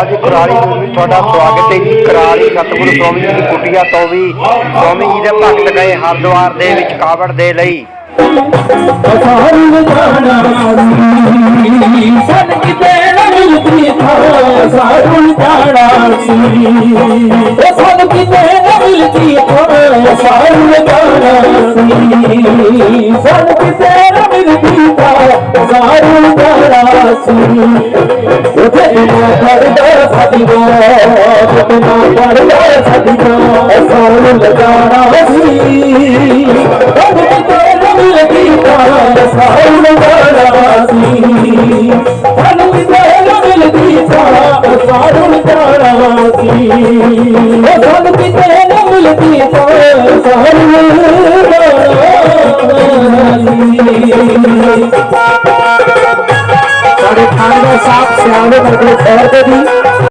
ਅਕਾਲ ਜੀ ਕੁਰਾਲੀ ਤੋਂ ਵੀ ਤੁਹਾਡਾ ਸਵਾਗਤ ਹੈ ਜੀ। ਕੁਰਾਲੀ ਸਤਿਗੁਰੂ ਸਵਾਮੀ ਜੀ ਦੀ ਕੁਟੀਆ ਤੋਂ ਵੀ ਸਵਾਮੀ ਜੀ ਦੇ ਭਗਤ ਗਏ ਹਰਿਦੁਆਰ ਦੇ ਵਿੱਚ ਕਾਵੜ ਦੇ ਲਈ। ਨਾ ਸਾਰੂ ਜਾਣਾ ਸੀ ਉਹ ਕਿਤੇ ਨਾ ਸਾਰੂ ਜਾਣਾ ਸੀ ਕਿਤੇ ਪਰਦਾ ਸਦੀਓ ਉਥੇ ਨਾ ਪਰਦਾ ਲਗਾਣਾ ਸੀ ਉਹ ਕਿਤੇ ਨਾ ਮਿਲਦੀ ਥਾ ਸਾਰੂ ਲਗਾਣਾ ਸੀ ਸਾਨੂੰ ਕਿਤੇ ਨਾ ਮਿਲਦੀ ਥਾ ਸਾਰੂ ਜਾਣਾ ਸੀ ਉਹ ਸਾਨੂੰ ਕਿਤੇ ਨਾ ਮਿਲਦੀ ਥਾ ਸਾਰੂ ਸੀ ਸਾਡੇ ਖਾਨ ਦੇ ਸਾਥ ਸਿਆਣੇ ਕਰਕੇ ਖੈਰ ਦੇ ਦੀ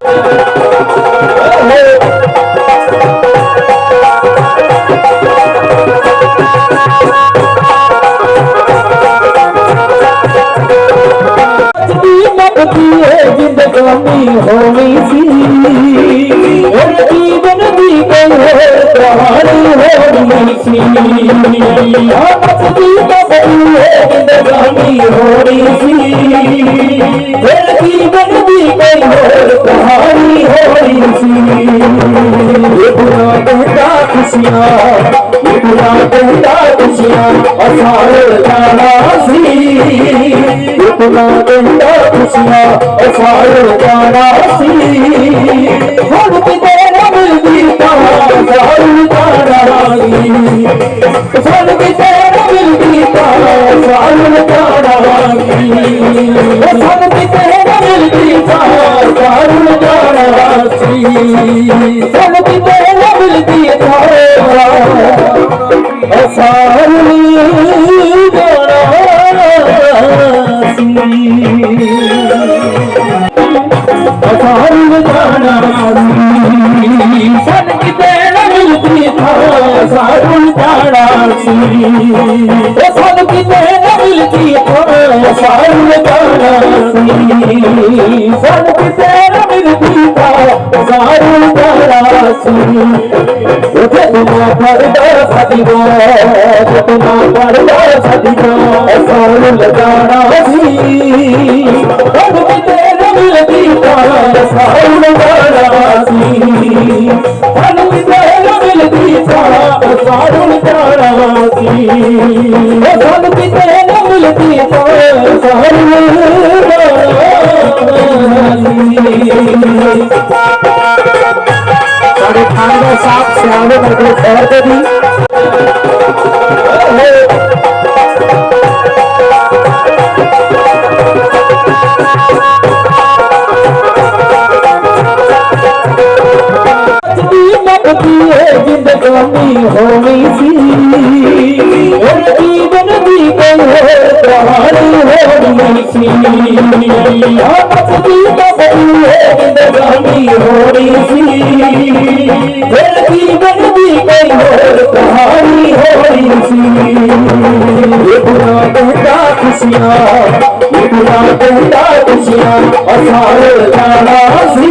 ਜ਼ਿੰਦਗਾਨੀ ਹੋਣੀ ਸੀ ਇਹ ਜੀਵਨ ਦੀ ਕੋਈ ਕਹਾਣੀ ਹੋਣੀ ਸੀ ਆਪਸ ਦੀ ਕਬੂਲ ਜ਼ਿੰਦਗਾਨੀ ਹੋਣੀ ਸੀ ਇਹ ਜੀਵਨ ਇਹ ਕਹਿੰਦਾ ਖੁਸ਼ੀਆਂ ਅਸਾਰ ਜਾਣਾ ਸੀ ਇਹ ਕਹਿੰਦਾ ਖੁਸ਼ੀਆਂ ਅਸਾਰ ਜਾਣਾ ਸੀ ਅਸਾਰ ਜਾਣਾ ਸੀ ਅਸਾਰੂ ਜਾਣਾ ਸੀ ਸਨ ਕਿਤੇ ਨਾ ਥਾ ਸਾਰੂ ਜਾਣਾ ਸੀ ਸਨ ਕਿਤੇ ਨਾ ਮਿਲਦੀ ਥਾ ਸਾਰੂ ਜਾਣਾ ਸੀ ਸਨ ਕਿਤੇ ਨਾ ਥਾ ਸਾਰੂ ਜਾਣਾ ਸੀ ਤੁਮਾ ਪਰਦਾ ਸਦੀਓ ਤੁਮਾ ਪਰਦਾ ਸਦੀਓ ਅਸਾਰੂ ਲਗਾਣਾ ਸੀ ਉਹ ਕਿਤੇ ਨਾ ਮਿਲਦੀ ਤਾਂ ਸਾਉਣ ਵਾਲਾ ਸੀ ਸਾਨੂੰ ਕਿਤੇ ਨਾ ਮਿਲਦੀ ਤਾਂ ਸਾਉਣ ਵਾਲਾ ਸੀ ਉਹ ਸਾਨੂੰ ਕਿਤੇ ਮਿਲਦੀ ਤਾਂ ਸਾਉਣ ਸਾਡੇ ਖਾਨ ਦੇ ਸਾਥ ਸਿਆਣੇ ਕਰਕੇ ਖੈਰ ਦੇ ਦੀ ਜ਼ਿੰਦਗਾਨੀ ਹੋਣੀ ਸੀ। ਇਹ ਜੀਵਨ ਦੀ ਕੋਈ ਹੋਰ ਕਹਾਣੀ ਹੋਣੀ ਸੀ। ਆਪਸ ਦੀ ਕਬੂਲ ਜ਼ਿੰਦਗਾਨੀ ਹੋਣੀ ਸੀ। ਇਹ ਜੀਵਨ ਦੀ ਕੋਈ ਹੋਰ ਕਹਾਣੀ ਹੋਣੀ ਸੀ ਇਹ ਬੁਰਾ ਕਹਿੰਦਾ ਖੁਸ਼ੀਆਂ ਇਹ ਬੁਰਾ ਕਹਿੰਦਾ ਖੁਸ਼ੀਆਂ ਅਸਾਰ ਜਾਣਾ ਸੀ।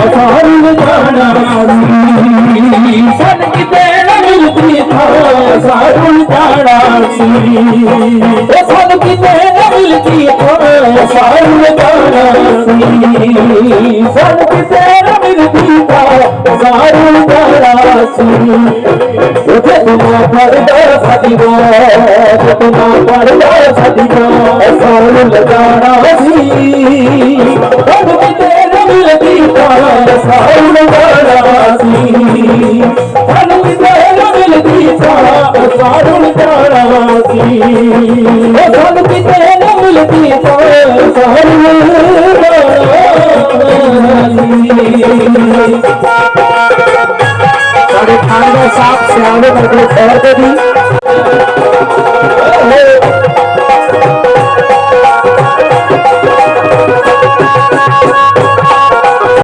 ਅਸਾਰੂ ਜਾਣਾ ਸੀ ਸਨ ਕਿਤੇ ਨਾ ਮਿਲਦੀ ਸਾਰੂ ਜਾਣਾ ਸੀ ਸਨ ਕਿਤੇ ਨਾ ਮਿਲਦੀ ਸਾਰੂ ਜਾਣਾ ਸੀ ਸਨ ਕਿਤੇ ਨਾ ਮਿਲਦੀ ਥਾ ਸਾਰੂ ਜਾਣਾ ਸੀ ਉਥੇ ਤੁਮਾ ਪਰਦਾ ਸਦੀਓ ਤੁਮਾ ਪਰਦਾ ਸਦੀਓ ਅਸਾਰੂ ਲਗਾਣਾ ਸੀ ਤਾਂ ਸਾਰੂ ਲਗਾਣਾ ਸੀ ਸਾਨੂੰ ਕਿਤੇ